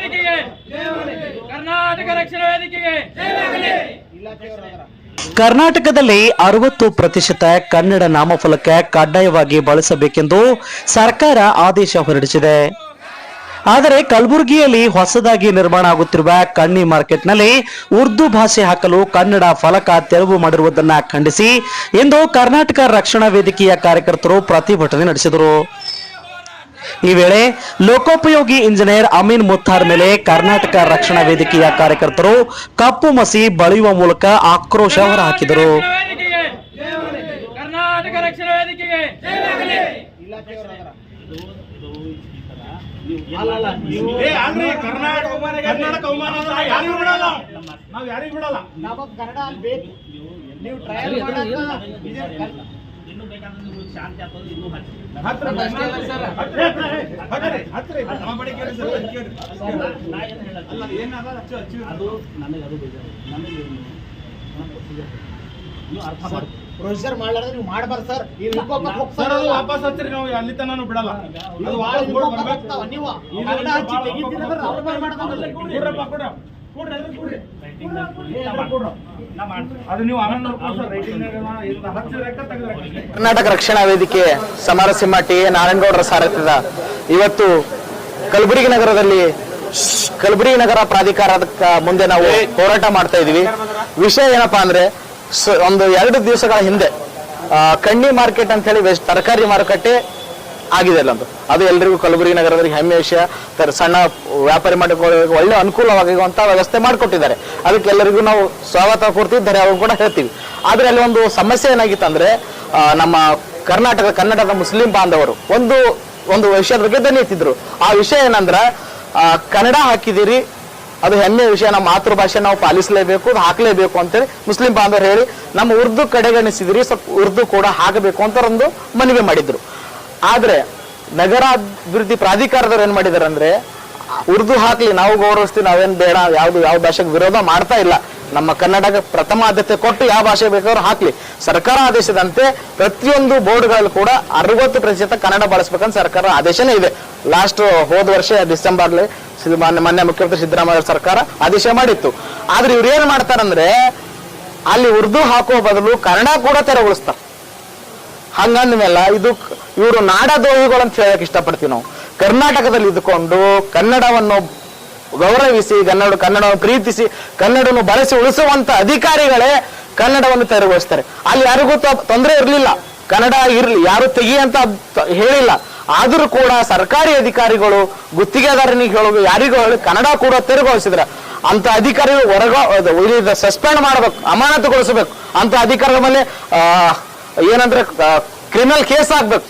ವೇದಿಕೆಗೆ. ಕರ್ನಾಟಕ ರಕ್ಷಣಾ ವೇದಿಕೆಗೆ. ಕರ್ನಾಟಕದಲ್ಲಿ ಅರವತ್ತು ಪ್ರತಿಶತ ಕನ್ನಡ ನಾಮಫಲಕ ಕಡ್ಡಾಯವಾಗಿ ಬಳಸಬೇಕೆಂದು ಸರ್ಕಾರ ಆದೇಶ ಹೊರಡಿಸಿದೆ. ಆದರೆ ಕಲಬುರಗಿಯಲ್ಲಿ ಹೊಸದಾಗಿ ನಿರ್ಮಾಣ ಆಗುತ್ತಿರುವ ಕಣ್ಣಿ ಮಾರ್ಕೆಟ್ನಲ್ಲಿ ಉರ್ದು ಭಾಷೆ ಹಾಕಲು ಕನ್ನಡ ಫಲಕ ತೆರವು ಮಾಡಿರುವುದನ್ನು ಖಂಡಿಸಿ ಇಂದು ಕರ್ನಾಟಕ ರಕ್ಷಣಾ ವೇದಿಕೆಯ ಕಾರ್ಯಕರ್ತರು ಪ್ರತಿಭಟನೆ ನಡೆಸಿದರು. ಈ ವೇಳೆ ಲೋಕೋಪಯೋಗಿ ಇಂಜಿನಿಯರ್ ಅಮೀನ್ ಮುತ್ತಾರ್ ಮೇಲೆ ಕರ್ನಾಟಕ ರಕ್ಷಣಾ ವೇದಿಕೆಯ ಕಾರ್ಯಕರ್ತರು ಕಪ್ಪು ಮಸಿ ಬಳಿಯುವ ಮೂಲಕ ಆಕ್ರೋಶ ಹೊರಹಾಕಿದರು. ವೇದಿಕೆಗೆ ಕರ್ನಾಟಕ ನಾವ್ ಬಿಡಲ್ಲ ನಮಗ್ ಬಳಿ ಕೇಳಿ ಸರ್, ಅಲ್ಲಿ ಕೇಳಿ. ಅಲ್ಲ, ಏನದ ಅಚ್ಚು, ಅಚ್ಚು. ಪ್ರೊಸೀಜರ್ ಮಾಡ್ಲಾರ್ದ್ರೆ ನೀವು ಮಾಡಬಾರ್ದು ಸರ್ ಈ ಸರ್ ಅದು ವಾಪಸ್ ಹಚ್ಚಿರಿ ನಾವು ಅಲ್ಲಿ ತನಕ ಬಿಡಲ್ಲ ಅದು ಬರ್ಬೇಕು. ನೀವು ಕನ್ನಡ ಹಚ್ಚಿ ತೆಗಿತೀರ ಕೊಡ್ರಪ್ಪ. ಕರ್ನಾಟಕ ರಕ್ಷಣಾ ವೇದಿಕೆ ಸಮರಸಿಂಹ ಟಿ ಎ ನಾರಾಯಣಗೌಡರ ಸಾರಥ್ಯದ ಇವತ್ತು ಕಲಬುರಗಿ ನಗರದಲ್ಲಿ ಕಲಬುರಗಿ ನಗರ ಪ್ರಾಧಿಕಾರದ ಮುಂದೆ ನಾವು ಹೋರಾಟ ಮಾಡ್ತಾ ಇದೀವಿ ವಿಷಯ ಏನಪ್ಪಾ ಅಂದ್ರೆ ಸ- ಒಂದು ಎರಡು ದಿವಸಗಳ ಹಿಂದೆ ಕಣ್ಣಿ ಮಾರ್ಕೆಟ್ ಅಂತ ಹೇಳಿ ವೆಜ್ ತರಕಾರಿ ಮಾರುಕಟ್ಟೆ ಆಗಿದೆ ಅಲ್ಲಂತ. ಅದು ಎಲ್ಲರಿಗೂ ಕಲಬುರಗಿ ನಗರದಲ್ಲಿ ಹೆಮ್ಮೆ ವಿಷಯ. ಸಣ್ಣ ವ್ಯಾಪಾರಿ ಮಾಡಿಕೊಳ್ಳೋರಿಗೆ ಒಳ್ಳೆ ಅನುಕೂಲವಾಗಿರುವಂಥ ವ್ಯವಸ್ಥೆ ಮಾಡಿಕೊಟ್ಟಿದ್ದಾರೆ. ಅದಕ್ಕೆ ಎಲ್ಲರಿಗೂ ನಾವು ಸ್ವಾಗತ ಕೊಡ್ತಿದ್ದಾರೆ ಅವ್ರು ಕೂಡ ಹೇಳ್ತೀವಿ. ಆದ್ರೆ ಅಲ್ಲಿ ಒಂದು ಸಮಸ್ಯೆ ಏನಾಗಿತ್ತು ಅಂದ್ರೆ ನಮ್ಮ ಕರ್ನಾಟಕ, ಕನ್ನಡದ ಮುಸ್ಲಿಂ ಬಾಂಧವರು ಒಂದು ಒಂದು ವಿಷಯದ ಬಗ್ಗೆ ದನಿ ಎತ್ತಿದ್ರು. ಆ ವಿಷಯ ಏನಂದ್ರೆ ಕನ್ನಡ ಹಾಕಿದಿರಿ ಅದು ಹೆಮ್ಮೆ ವಿಷಯ, ನಮ್ಮ ಮಾತೃಭಾಷೆ ನಾವು ಪಾಲಿಸಲೇಬೇಕು, ಅದು ಹಾಕಲೇಬೇಕು ಅಂತೇಳಿ ಮುಸ್ಲಿಂ ಬಾಂಧವರು ಹೇಳಿ, ನಮ್ಮ ಉರ್ದು ಕಡೆಗಣಿಸಿದಿರಿ, ಸ್ವಲ್ಪ ಉರ್ದು ಕೂಡ ಹಾಕಬೇಕು ಅಂತ ಒಂದು ಮನವಿ ಮಾಡಿದ್ರು. ಆದ್ರೆ ನಗರಾಭಿವೃದ್ಧಿ ಪ್ರಾಧಿಕಾರದವ್ರು ಏನ್ ಮಾಡಿದಾರೆ ಅಂದ್ರೆ ಉರ್ದು ಹಾಕ್ಲಿ, ನಾವು ಗೌರವಿಸ್ತೀವಿ, ನಾವೇನ್ ಬೇಡ, ಯಾವ್ದು, ಯಾವ ಭಾಷೆಗೆ ವಿರೋಧ ಮಾಡ್ತಾ ಇಲ್ಲ. ನಮ್ಮ ಕನ್ನಡಕ್ಕೆ ಪ್ರಥಮ ಆದ್ಯತೆ ಕೊಟ್ಟು ಯಾವ ಭಾಷೆ ಬೇಕಾದ್ರೂ ಹಾಕ್ಲಿ. ಸರ್ಕಾರ ಆದೇಶದಂತೆ ಪ್ರತಿಯೊಂದು ಬೋರ್ಡ್ಗಳಲ್ಲಿ ಕೂಡ ಅರವತ್ತು ಪ್ರತಿಶತ ಕನ್ನಡ ಬಳಸ್ಬೇಕಂತ ಸರ್ಕಾರ ಆದೇಶನೇ ಇದೆ. ಲಾಸ್ಟ್ ಹೋದ ವರ್ಷ ಡಿಸೆಂಬರ್ಲಿ ಮಾನ್ಯ ಮಾನ್ಯ ಮುಖ್ಯಮಂತ್ರಿ ಸಿದ್ದರಾಮಯ್ಯ ಸರ್ಕಾರ ಆದೇಶ ಮಾಡಿತ್ತು. ಆದ್ರೆ ಇವ್ರು ಏನ್ ಮಾಡ್ತಾರಂದ್ರೆ, ಅಲ್ಲಿ ಉರ್ದು ಹಾಕುವ ಬದಲು ಕನ್ನಡ ಕೂಡ ತೆರವುಗೊಳಿಸ್ತಾರೆ. ಹಂಗಂದ್ಮೇಲೆ ಇದು ಇವರು ನಾಡದ್ರೋಹಿಗಳು ಅಂತ ಹೇಳಕ್ ಇಷ್ಟಪಡ್ತೀವಿ ನಾವು. ಕರ್ನಾಟಕದಲ್ಲಿ ಇದ್ದುಕೊಂಡು ಕನ್ನಡವನ್ನು ಗೌರವಿಸಿ, ಕನ್ನಡ, ಕನ್ನಡವನ್ನು ಪ್ರೀತಿಸಿ, ಕನ್ನಡವನ್ನು ಬಳಸಿ ಉಳಿಸುವಂತ ಅಧಿಕಾರಿಗಳೇ ಕನ್ನಡವನ್ನು ತೆರವುಗೊಳಿಸ್ತಾರೆ. ಅಲ್ಲಿ ಯಾರಿಗೂ ತೊಂದರೆ ಇರಲಿಲ್ಲ. ಕನ್ನಡ ಇರಲಿ, ಯಾರು ತೆಗಿ ಅಂತ ತ- ಹೇಳಿಲ್ಲ. ಆದರೂ ಕೂಡ ಸರ್ಕಾರಿ ಅಧಿಕಾರಿಗಳು ಗುತ್ತಿಗೆದಾರನಿಗೆ ಹೇಳೋದು ಯಾರಿಗೂ ಹೇಳಿ ಕನ್ನಡ ಕೂಡ ತೆರವುಗೊಳಿಸಿದ್ರೆ ಅಂತ ಅಧಿಕಾರಿಗಳು ಹೊರಗ ಸಸ್ಪೆಂಡ್ ಮಾಡ್ಬೇಕು, ಅಮಾನತುಗೊಳಿಸಬೇಕು ಅಂತ ಅಧಿಕಾರಿಗಳ ಮೇಲೆ ಏನಂದ್ರೆ ಕ್ರಿಮಿನಲ್ ಕೇಸ್ ಆಗ್ಬೇಕು.